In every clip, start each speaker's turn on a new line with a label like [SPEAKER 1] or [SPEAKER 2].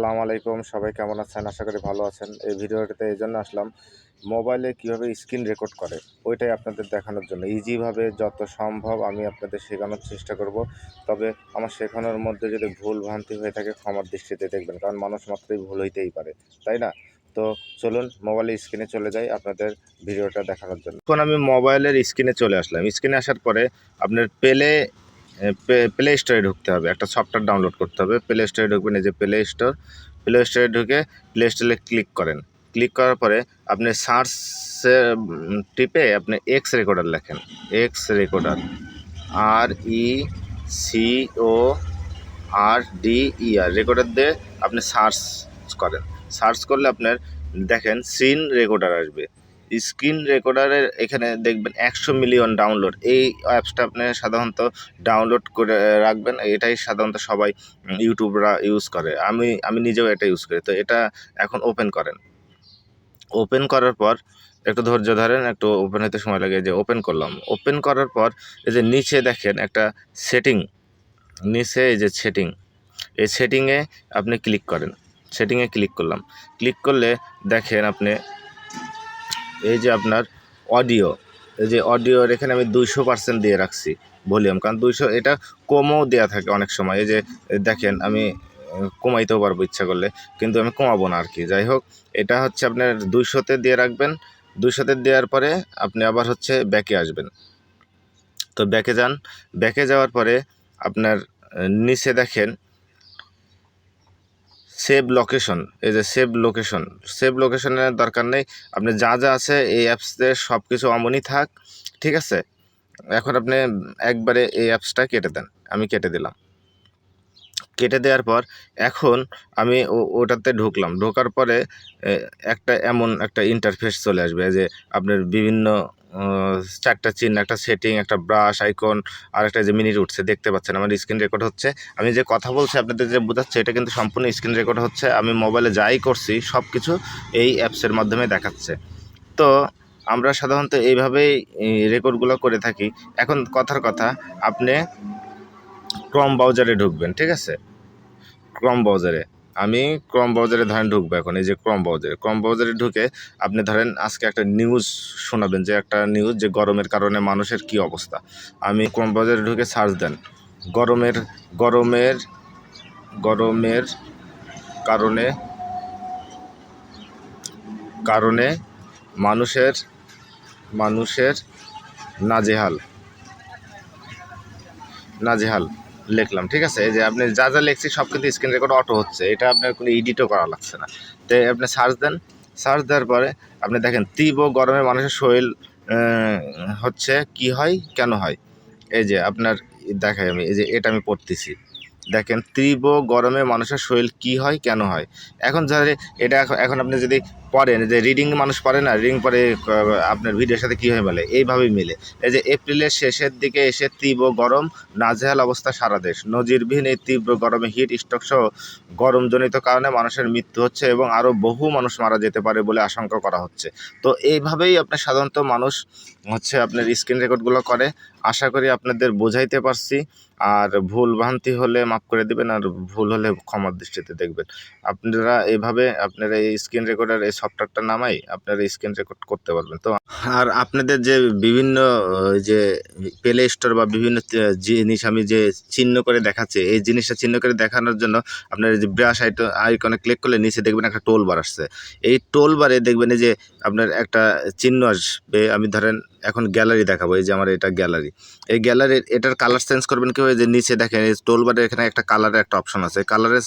[SPEAKER 1] আসসালামু আলাইকুম, সবাই কেমন আছেন? আশা করি ভালো আছেন। এই ভিডিওটাতে এই জন্য আসলাম, মোবাইলে কীভাবে স্ক্রিন রেকর্ড করে, ওইটাই আপনাদের দেখানোর জন্য। ইজিভাবে যত সম্ভব আমি আপনাদের শেখানোর চেষ্টা করব। তবে আমার শেখানোর মধ্যে যদি ভুল ভ্রান্তি হয়ে থাকে, ক্ষমার দৃষ্টিতে দেখবেন, কারণ মানুষ মাত্রই ভুল হইতেই পারে, তাই না? তো চলুন মোবাইলের স্ক্রিনে চলে যাই আপনাদের ভিডিওটা দেখানোর জন্য। এখন আমি মোবাইলের স্ক্রিনে চলে আসলাম। স্ক্রিনে আসার পরে আপনার পেলে প্লে স্টোরে ঢুকতে হবে। একটা সফটওয়্যার ডাউনলোড করতে হবে। প্লে স্টোরে ঢুকবেন, এই যে প্লে স্টোর প্লে স্টোরে ঢুকে প্লে স্টোরে ক্লিক করেন। ক্লিক করার পরে আপনি সার্চ টিপে আপনি এক্স রেকর্ডার লেখেন। X recorder R E C O R D E R recorder দিয়ে আপনি সার্চ করেন। সার্চ করলে আপনার দেখেন সিন রেকর্ডার আসবে। স্ক্রিন রেকর্ডারের এখানে দেখবেন একশো মিলিয়ন ডাউনলোড এই অ্যাপসটা আপনি সাধারণত ডাউনলোড করে রাখবেন, এটাই সাধারণত সবাই ইউটিউবরা ইউজ করে। আমি আমি নিজেও এটা ইউজ করি। তো এটা এখন ওপেন করেন। ওপেন করার পর, একটু ধৈর্য ধরেন, একটু ওপেন হতে সময় লাগে যে ওপেন করলাম। ওপেন করার পর, এই যে নিচে দেখেন একটা সেটিং নিচে এই যে সেটিং এই সেটিংয়ে আপনি ক্লিক করেন। সেটিংয়ে ক্লিক করলাম। ক্লিক করলে দেখেন আপনি এই যে আপনার অডিও এই যে অডিওর এখানে আমি দুইশো পার্সেন্ট দিয়ে রাখছি ভলিউম কারণ দুইশো এটা কমও দেওয়া থাকে অনেক সময়। এই যে দেখেন, আমি কমাইতেও পারব ইচ্ছা করলে, কিন্তু আমি কমাবো না আর কি যাই হোক, এটা হচ্ছে আপনার দুইশোতে দিয়ে রাখবেন। দুইশোতে দেওয়ার পরে আপনি আবার হচ্ছে ব্যাকে আসবেন। তো ব্যাকে যান। ব্যাকে যাওয়ার পরে আপনার নিচে দেখেন সেভ লোকেশন এই যে সেভ লোকেশন সেভ লোকেশনের দরকার নেই। আপনি যা যা আছে এই অ্যাপসে সব কিছু অমনই থাক, ঠিক আছে? এখন আপনি একবারে এই অ্যাপসটা কেটে দেন, আমি কেটে দিলাম। কেটে দেওয়ার পর এখন আমি ওটাতে ঢুকলাম। ঢোকার পরে একটা এমন একটা ইন্টারফেস চলে আসবে যে আপনার বিভিন্ন চারটা চিহ্ন, একটা সেটিং একটা ব্রাশ আইকন আর একটা যে মিনিট উঠছে দেখতে পাচ্ছেন আমার স্ক্রিন রেকর্ড হচ্ছে। আমি যে কথা বলছি আপনাদের যে বোঝাচ্ছে, এটা কিন্তু সম্পূর্ণ স্ক্রিন রেকর্ড হচ্ছে। আমি মোবাইলে যাই করছি সব কিছু এই অ্যাপসের মাধ্যমে দেখাচ্ছে। তো আমরা সাধারণত এইভাবেই রেকর্ডগুলো করে থাকি। এখন কথার কথা, আপনি ক্রম ব্রাউজারে ঢুকবেন, ঠিক আছে? ক্রম ব্রাউজারে আমি ক্রম ব্রাউজারে ধরেন ঢুকবো এখন, এই যে ক্রম ব্রাউজারে ক্রম ব্রাউজারে ঢুকে আপনি ধরেন আজকে একটা নিউজ শোনাবেন, যে একটা নিউজ যে গরমের কারণে মানুষের কি অবস্থা। আমি ক্রম ব্রাউজারে ঢুকে সার্চ দেন, গরমের গরমের গরমের কারণে কারণে মানুষের মানুষের নাজেহাল। নাজেহাল। লিখলাম, ঠিক আছে? যে আপনি যা যা লিখছি সব কিন্তু স্ক্রিন রেকর্ড অটো হচ্ছে, এটা আপনার কোনো এডিটও করা লাগছে না। তো আপনি সার্চ দেন সার্চ দেওয়ার পরে আপনি দেখেন, তীব্র গরমে মানুষের শরীর হচ্ছে কি হয়, কেন হয়? এই যে আপনার, দেখাই আমি, এই যে এটা আমি পড়তেছি। দেখেন, তীব্র গরমে মানুষের শরীর কি হয়, কেন হয়? এখন যারা এটা এখন আপনি যদি পড়েন যে রিডিং মানুষ পড়ে না রিডিং পরে আপনার ভিডিওর সাথে কীভাবে মেলে? এইভাবেই মিলে। এই যে এপ্রিলের শেষের দিকে এসে তীব্র গরম, নাজেহাল অবস্থা সারা দেশ। নজিরবিহীন এই তীব্র গরমে হিট স্ট্রোক সহ গরমজনিত কারণে মানুষের মৃত্যু হচ্ছে এবং আরও বহু মানুষ মারা যেতে পারে বলে আশঙ্কা করা হচ্ছে। তো এইভাবেই আপনার সাধারণত মানুষ হচ্ছে আপনার স্ক্রিন রেকর্ডগুলো করে। আশা করি আপনাদের বোঝাইতে পারছি। আর ভুল ভ্রান্তি হলে মাফ করে দেবেন, আর ভুল হলে ক্ষমার দৃষ্টিতে দেখবেন। আপনারা এভাবে আপনারা এই স্ক্রিন রেকর্ডার সফটওয়্যারটা নামাই আপনারা স্ক্রিন রেকর্ড করতে পারবেন। তো আর আপনাদের যে বিভিন্ন যে প্লে স্টোর বা বিভিন্ন জিনিস আমি যে চিহ্ন করে দেখাচ্ছি, এই জিনিসটা চিহ্ন করে দেখানোর জন্য আপনার যে ব্রাশ আইকনে ক্লিক করলে নিচে দেখবেন একটা টোল বার আসছে। এই টোল বারে দেখবেন যে আপনার একটা চিহ্ন আসবে, আমি ধরেন এখন গ্যালারি দেখাবো, এই যে আমার এটা গ্যালারি এই গ্যালারির এটার কালার চেঞ্জ করবেন কীভাবে? যে নিচে দেখেন, এই টোল বারে এখানে একটা কালারের একটা অপশন আছে। কালারে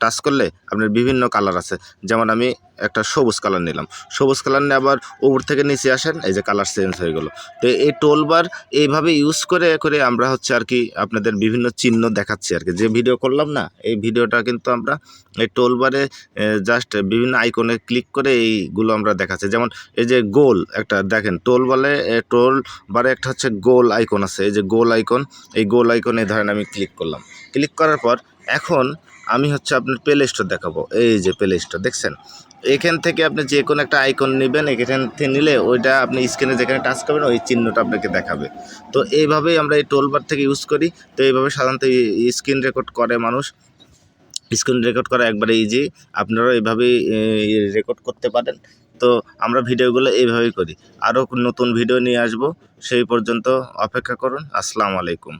[SPEAKER 1] টাচ করলে আপনার বিভিন্ন কালার আছে। যেমন আমি একটা সবুজ কালার নিলাম। সবুজ কালার নিয়ে আবার উপর থেকে নিচে আসেন, এই যে কালার চেঞ্জ হয়ে গেলো। তো এই টোলবার এইভাবে ইউজ করে করে আমরা হচ্ছে আর কি আপনাদের বিভিন্ন চিহ্ন দেখাচ্ছি আর কি। যে ভিডিও করলাম না, এই ভিডিওটা কিন্তু আমরা এই টোলবারে জাস্ট বিভিন্ন আইকনে ক্লিক করে এইগুলো আমরা দেখাচ্ছি। যেমন এই যে গোল একটা, দেখেন টোল বলে টোল বারে একটা হচ্ছে গোল আইকন আছে। এই যে গোল আইকন, এই গোল আইকনে ধরেন আমি ক্লিক করলাম। ক্লিক করার পর এখন আমি হচ্ছে আপনার প্লে স্টোর দেখাবো। এই যে প্লে স্টোর দেখছেন? এখান থেকে আপনি যে কোনো একটা আইকন নেবেন, এখান থেকে নিলে ওইটা আপনি স্ক্রিনে যেখানে টাচ করবেন, ওই চিহ্নটা আপনাকে দেখাবে। তো এইভাবেই আমরা এই টোলবার থেকে ইউজ করি। তো এইভাবে সাধারণত স্ক্রিন রেকর্ড করে মানুষ। স্ক্রিন রেকর্ড করা একবারে ইজি আপনারা এইভাবেই রেকর্ড করতে পারেন। তো আমরা ভিডিওগুলো এইভাবেই করি। আরও নতুন ভিডিও নিয়ে আসব, সেই পর্যন্ত অপেক্ষা করুন। আসসালামু আলাইকুম।